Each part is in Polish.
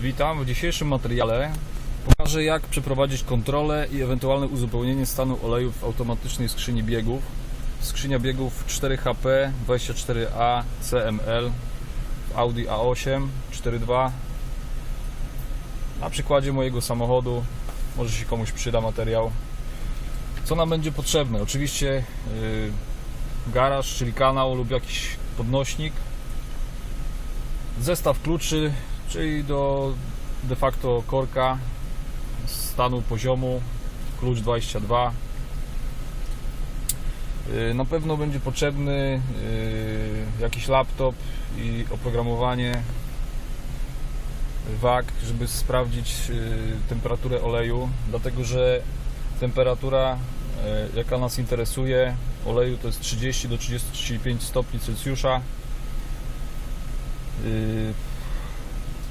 Witam. W dzisiejszym materiale pokażę jak przeprowadzić kontrolę i ewentualne uzupełnienie stanu oleju w automatycznej skrzyni biegów. Skrzynia biegów 4HP 24A CML w Audi A8 4.2 Na przykładzie mojego samochodu może się komuś przyda materiał. Co nam będzie potrzebne? Oczywiście yy, garaż, czyli kanał lub jakiś podnośnik zestaw kluczy, czyli do de facto korka stanu poziomu, klucz 22. Yy, Na pewno będzie potrzebny yy, jakiś laptop i oprogramowanie WAG, żeby sprawdzić temperaturę oleju, dlatego że temperatura jaka nas interesuje oleju to jest 30 do 35 stopni Celsjusza.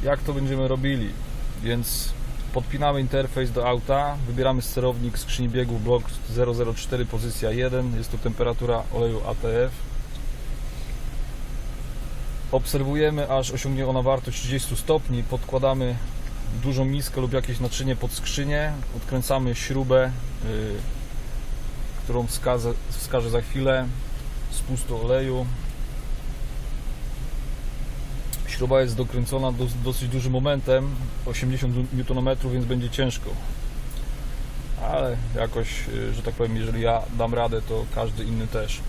Jak to będziemy robili. Więc podpinamy interfejs do auta, wybieramy sterownik skrzyni biegów blok 004 pozycja 1, jest to temperatura oleju ATF. Obserwujemy aż osiągnie ona wartość 30 stopni, podkładamy dużą miskę lub jakieś naczynie pod skrzynię, odkręcamy śrubę, yy, którą wskażę, wskażę za chwilę, spustu oleju, Śruba jest dokręcona dos- dosyć dużym momentem, 80 Nm, więc będzie ciężko. Ale jakoś, y, że tak powiem, jeżeli ja dam radę, to każdy inny też.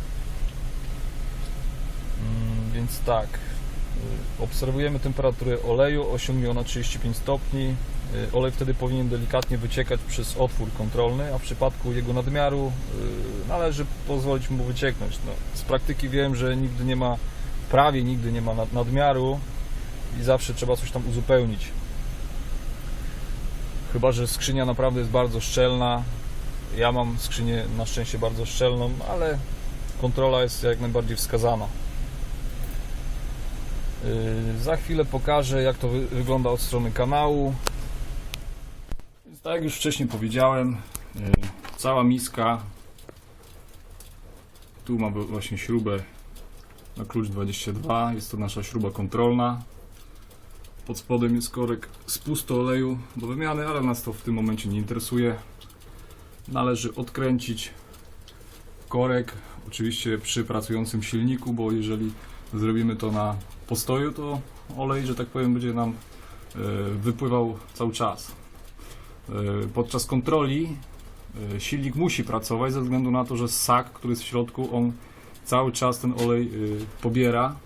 Mm, Więc tak, y, obserwujemy temperaturę oleju, osiągnie ona 35 stopni. Y, Olej wtedy powinien delikatnie wyciekać przez otwór kontrolny, a w przypadku jego nadmiaru należy pozwolić mu wycieknąć. No, z praktyki wiem, że nigdy nie ma prawie nigdy nie ma nad- nadmiaru i zawsze trzeba coś tam uzupełnić. Chyba, że skrzynia naprawdę jest bardzo szczelna. Ja mam skrzynię na szczęście bardzo szczelną, ale kontrola jest jak najbardziej wskazana. Yy, Za chwilę pokażę, jak to wy- wygląda od strony kanału. Tak jak już wcześniej powiedziałem, yy, cała miska. Tu ma właśnie śrubę na klucz 22. Jest to nasza śruba kontrolna. Pod spodem jest korek spustu oleju do wymiany, ale nas to w tym momencie nie interesuje. Należy odkręcić korek, oczywiście przy pracującym silniku, bo jeżeli zrobimy to na postoju, to olej, że tak powiem, będzie nam e, wypływał cały czas. E, Podczas kontroli e, silnik musi pracować ze względu na to, że sak, który jest w środku, on cały czas ten olej pobiera,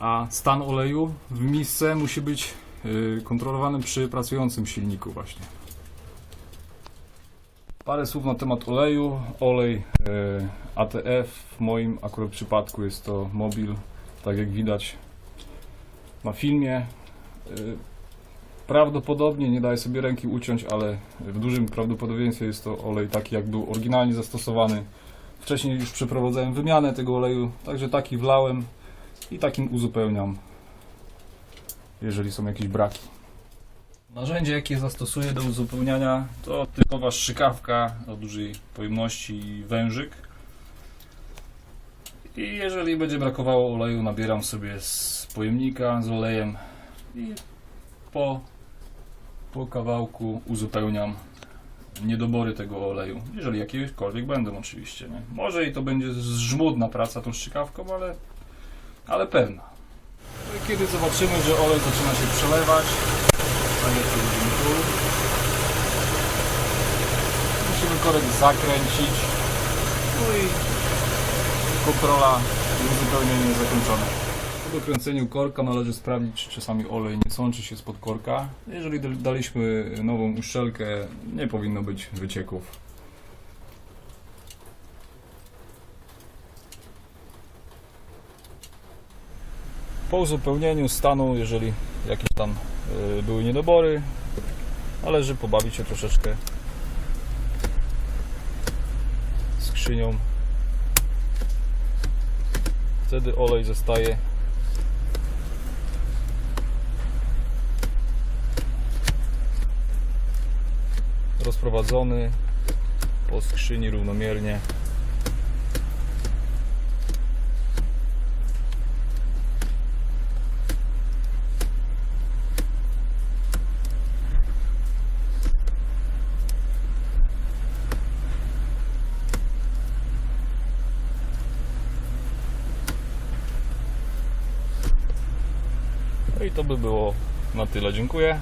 a stan oleju w misce musi być y, kontrolowany przy pracującym silniku właśnie. Parę słów na temat oleju. Olej y, ATF w moim akurat przypadku jest to mobil, tak jak widać na filmie. Y, Prawdopodobnie nie daje sobie ręki uciąć, ale w dużym prawdopodobieństwie jest to olej taki jak był oryginalnie zastosowany Wcześniej już przeprowadzałem wymianę tego oleju, także taki wlałem i takim uzupełniam, jeżeli są jakieś braki. Narzędzie, jakie zastosuję do uzupełniania, to typowa strzykawka o dużej pojemności i wężyk. I jeżeli będzie brakowało oleju, nabieram sobie z pojemnika z olejem i po, po kawałku uzupełniam niedobory tego oleju, jeżeli jakiekolwiek będą oczywiście. Nie? Może i to będzie żmudna praca tą strzykawką, ale, ale pewna. No kiedy zobaczymy, że olej zaczyna się przelewać, tak jak musimy korek zakręcić, no i kontrola jest zakończone. Po dokręceniu korka należy sprawdzić, czy czasami olej nie sączy się spod korka. Jeżeli dal- daliśmy nową uszczelkę, nie powinno być wycieków. Po uzupełnieniu stanu, jeżeli jakieś tam y, były niedobory, należy pobawić się troszeczkę skrzynią. Wtedy olej zostaje rozprowadzony po skrzyni równomiernie. I to by było na tyle. Dziękuję.